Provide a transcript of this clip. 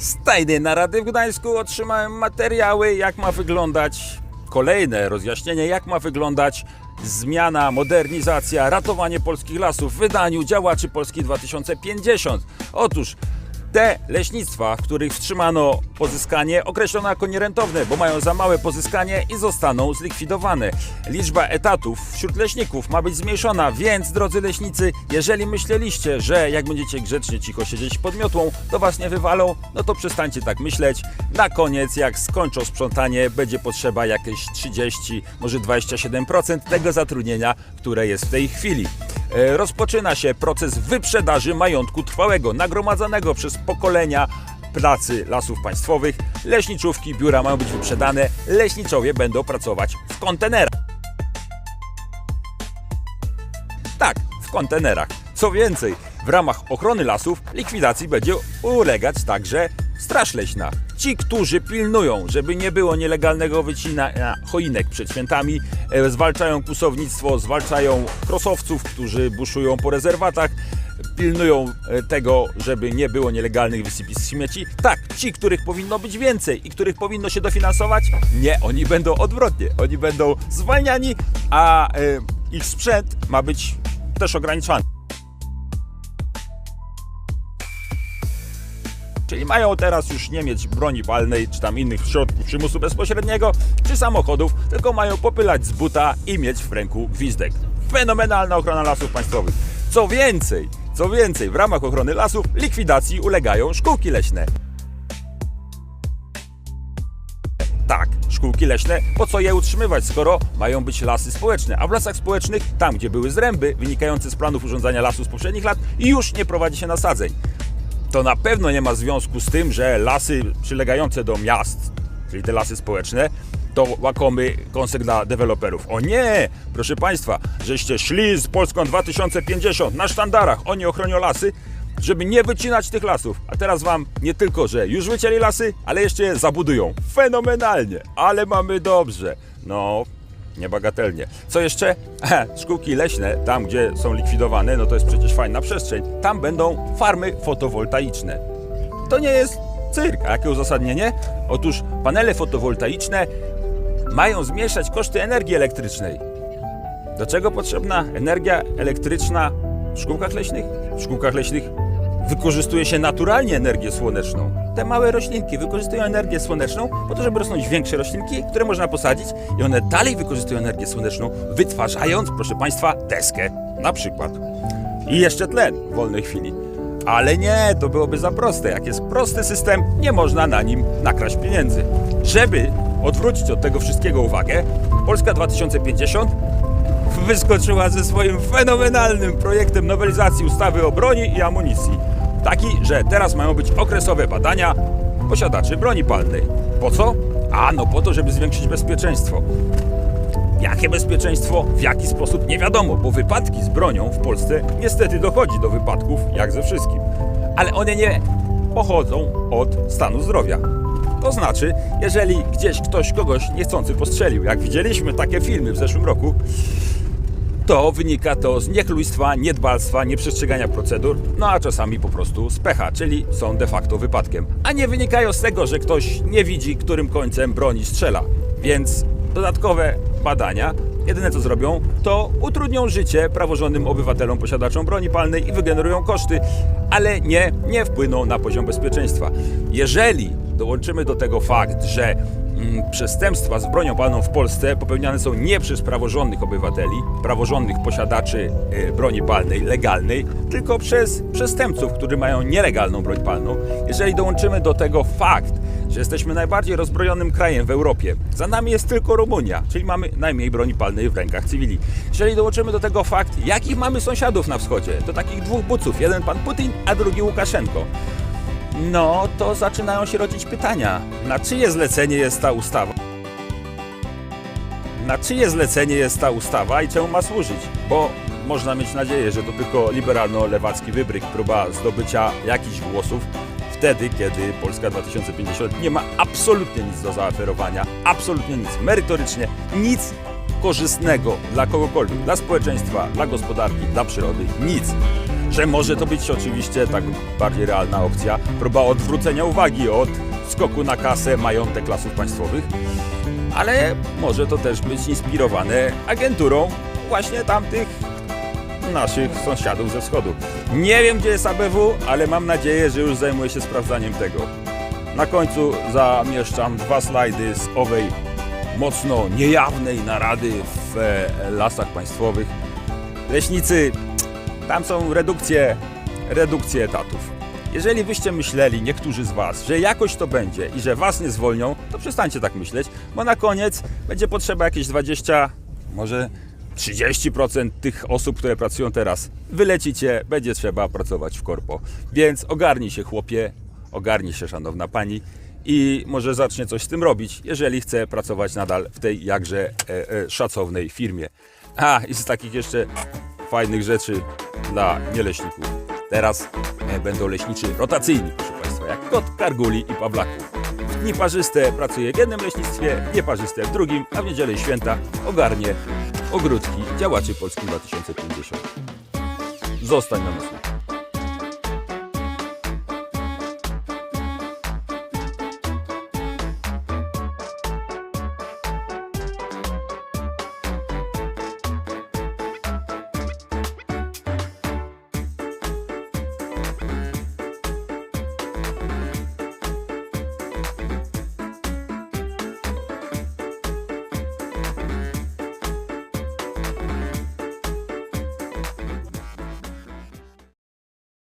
Z tajnej narady w Gdańsku otrzymałem materiały, jak ma wyglądać kolejne rozjaśnienie, jak ma wyglądać zmiana, modernizacja, ratowanie polskich lasów w wydaniu działaczy Polski 2050. Otóż te leśnictwa, w których wstrzymano pozyskanie, określono jako nierentowne, bo mają za małe pozyskanie i zostaną zlikwidowane. Liczba etatów wśród leśników ma być zmniejszona, więc drodzy leśnicy, jeżeli myśleliście, że jak będziecie grzecznie cicho siedzieć pod miotłą, to was nie wywalą, no to przestańcie tak myśleć. Na koniec, jak skończą sprzątanie, będzie potrzeba jakieś 30, może 27% tego zatrudnienia, które jest w tej chwili. E, Rozpoczyna się proces wyprzedaży majątku trwałego, nagromadzonego przez pokolenia pracy lasów państwowych. Leśniczówki, biura mają być wyprzedane, leśniczowie będą pracować w kontenerach. Tak, w kontenerach. Co więcej, w ramach ochrony lasów likwidacji będzie ulegać także Straż Leśna. Ci, którzy pilnują, żeby nie było nielegalnego wycinania choinek przed świętami, e, zwalczają kusownictwo, zwalczają krosowców, którzy buszują po rezerwatach, pilnują e, tego, żeby nie było nielegalnych wysypisk śmieci. Tak, ci, których powinno być więcej i których powinno się dofinansować, nie, oni będą odwrotnie. Oni będą zwalniani, a e, ich sprzęt ma być też ograniczany. Czyli mają teraz już nie mieć broni palnej, czy tam innych środków przymusu bezpośredniego, czy samochodów, tylko mają popylać z buta i mieć w ręku gwizdek. Fenomenalna ochrona lasów państwowych. Co więcej, co więcej, w ramach ochrony lasów likwidacji ulegają szkółki leśne. Tak, szkółki leśne, po co je utrzymywać, skoro mają być lasy społeczne? A w lasach społecznych, tam gdzie były zręby wynikające z planów urządzania lasu z poprzednich lat, już nie prowadzi się nasadzeń to na pewno nie ma związku z tym, że lasy przylegające do miast, czyli te lasy społeczne, to łakomy kąsek dla deweloperów. O nie! Proszę Państwa, żeście szli z Polską 2050 na sztandarach, oni ochronią lasy, żeby nie wycinać tych lasów. A teraz Wam nie tylko, że już wycięli lasy, ale jeszcze je zabudują. Fenomenalnie! Ale mamy dobrze. No, niebagatelnie. Co jeszcze? Szkółki leśne, tam gdzie są likwidowane, no to jest przecież fajna przestrzeń. Tam będą farmy fotowoltaiczne. To nie jest cyrk. A jakie uzasadnienie? Otóż panele fotowoltaiczne mają zmniejszać koszty energii elektrycznej. Do czego potrzebna energia elektryczna w szkółkach leśnych? W szkółkach leśnych wykorzystuje się naturalnie energię słoneczną. Te małe roślinki wykorzystują energię słoneczną po to, żeby rosnąć większe roślinki, które można posadzić i one dalej wykorzystują energię słoneczną, wytwarzając, proszę Państwa, deskę na przykład. I jeszcze tlen w wolnej chwili. Ale nie, to byłoby za proste. Jak jest prosty system, nie można na nim nakraść pieniędzy. Żeby odwrócić od tego wszystkiego uwagę, Polska 2050 wyskoczyła ze swoim fenomenalnym projektem nowelizacji ustawy o broni i amunicji. Taki, że teraz mają być okresowe badania posiadaczy broni palnej. Po co? A no po to, żeby zwiększyć bezpieczeństwo. Jakie bezpieczeństwo? W jaki sposób? Nie wiadomo, bo wypadki z bronią w Polsce niestety dochodzi do wypadków, jak ze wszystkim. Ale one nie pochodzą od stanu zdrowia. To znaczy, jeżeli gdzieś ktoś kogoś niechcący postrzelił, jak widzieliśmy takie filmy w zeszłym roku, to wynika to z niechlujstwa, niedbalstwa, nieprzestrzegania procedur, no a czasami po prostu z pecha, czyli są de facto wypadkiem. A nie wynikają z tego, że ktoś nie widzi, którym końcem broni strzela. Więc dodatkowe badania jedyne co zrobią, to utrudnią życie praworządnym obywatelom posiadaczom broni palnej i wygenerują koszty, ale nie, nie wpłyną na poziom bezpieczeństwa. Jeżeli dołączymy do tego fakt, że przestępstwa z bronią palną w Polsce popełniane są nie przez praworządnych obywateli, praworządnych posiadaczy e, broni palnej, legalnej, tylko przez przestępców, którzy mają nielegalną broń palną. Jeżeli dołączymy do tego fakt, że jesteśmy najbardziej rozbrojonym krajem w Europie, za nami jest tylko Rumunia, czyli mamy najmniej broni palnej w rękach cywili. Jeżeli dołączymy do tego fakt, jakich mamy sąsiadów na wschodzie, to takich dwóch buców, jeden pan Putin, a drugi Łukaszenko. No, to zaczynają się rodzić pytania. Na czyje zlecenie jest ta ustawa? Na czyje zlecenie jest ta ustawa i czemu ma służyć? Bo można mieć nadzieję, że to tylko liberalno-lewacki wybryk, próba zdobycia jakichś głosów wtedy, kiedy Polska 2050 nie ma absolutnie nic do zaoferowania, absolutnie nic merytorycznie, nic korzystnego dla kogokolwiek, dla społeczeństwa, dla gospodarki, dla przyrody, nic. Że może to być oczywiście tak bardziej realna opcja, próba odwrócenia uwagi od skoku na kasę majątek lasów państwowych, ale może to też być inspirowane agenturą właśnie tamtych naszych sąsiadów ze wschodu. Nie wiem, gdzie jest ABW, ale mam nadzieję, że już zajmuję się sprawdzaniem tego. Na końcu zamieszczam dwa slajdy z owej mocno niejawnej narady w e, lasach państwowych. Leśnicy, tam są redukcje, redukcje etatów. Jeżeli wyście myśleli, niektórzy z Was, że jakoś to będzie i że Was nie zwolnią, to przestańcie tak myśleć, bo na koniec będzie potrzeba jakieś 20, może 30% tych osób, które pracują teraz. Wylecicie, będzie trzeba pracować w korpo. Więc ogarnij się chłopie, ogarnij się szanowna pani i może zacznie coś z tym robić, jeżeli chce pracować nadal w tej jakże e, e, szacownej firmie. A, i z takich jeszcze fajnych rzeczy dla nieleśników. Teraz e, będą leśniczy rotacyjni, proszę Państwa, jak kot, karguli i pawlaków. W dni parzyste pracuje w jednym leśnictwie, nieparzyste w drugim, a w niedzielę święta ogarnie ogródki działaczy Polski 2050. Zostań na nas.